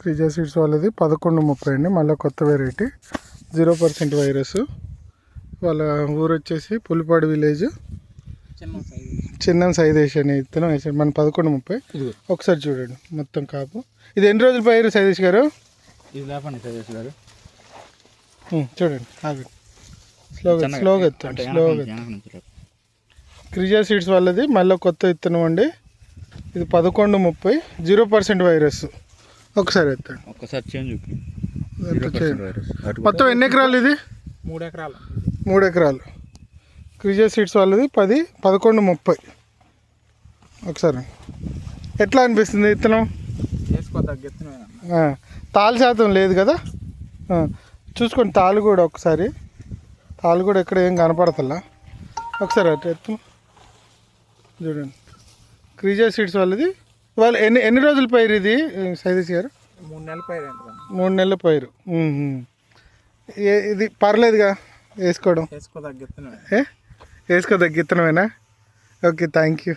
క్రిజా seeds వాళ్ళది పదకొండు ముప్పై అండి. మళ్ళీ కొత్త వెరైటీ జీరో పర్సెంట్ వైరస్ వాళ్ళ ఊరు వచ్చేసి పులిపాడు విలేజ్ చిన్న సైజ్ వేసాను ఇత్తనం వేసాను మన పదకొండు ముప్పై. ఒకసారి చూడండి. మొత్తం కాపు. ఇది ఎన్ని రోజులు పైరు సైదేష్ గారు? ఇది లేపండి సజెస్ గారు. చూడండి. ఆగండి స్లోగా స్లోగా ఎత్తండి. స్లోగా. క్రిజా సీడ్స్ వాళ్ళది. మళ్ళీ కొత్త విత్తనం అండి. ఇది పదకొండు ముప్పై. జీరో పర్సెంట్ వైరస్ ఒకసారి ఎత్తండి ఒక్కసారి చేంజ్ చూపి. ఎంత చేయండి మొత్తం ఎన్ని ఎకరాలు ఇది? మూడు ఎకరాలు మూడు ఎకరాలు. క్రిజా సీడ్స్ వాళ్ళది పది పదకొండు ముప్పై. ఒకసారి. ఎట్లా అనిపిస్తుంది విత్తనం? వేసుకో తగ్గెత్తున ఆ, తాలు శాతం లేదు కదా? చూసుకోండి తాలు కూడా ఒకసారి. తాలు కూడా ఎక్కడ ఏం కనపడతలా. ఒకసారి అటు ఎత్తు. చూడండి. క్రీజా సీడ్స్ వాళ్ళది వాళ్ళు ఎన్ని ఎన్ని రోజుల పైరు ఇది సైదీస్ గారు? మూడు నెలల పైన మూడు. నెలల పైరు. ఇది పర్లేదుగా వేసుకోవడం. వేసుకో తగ్గెత్తున ఏ? వేసుకో తగ్గిత్తనమేనా ఓకే థ్యాంక్ యూ.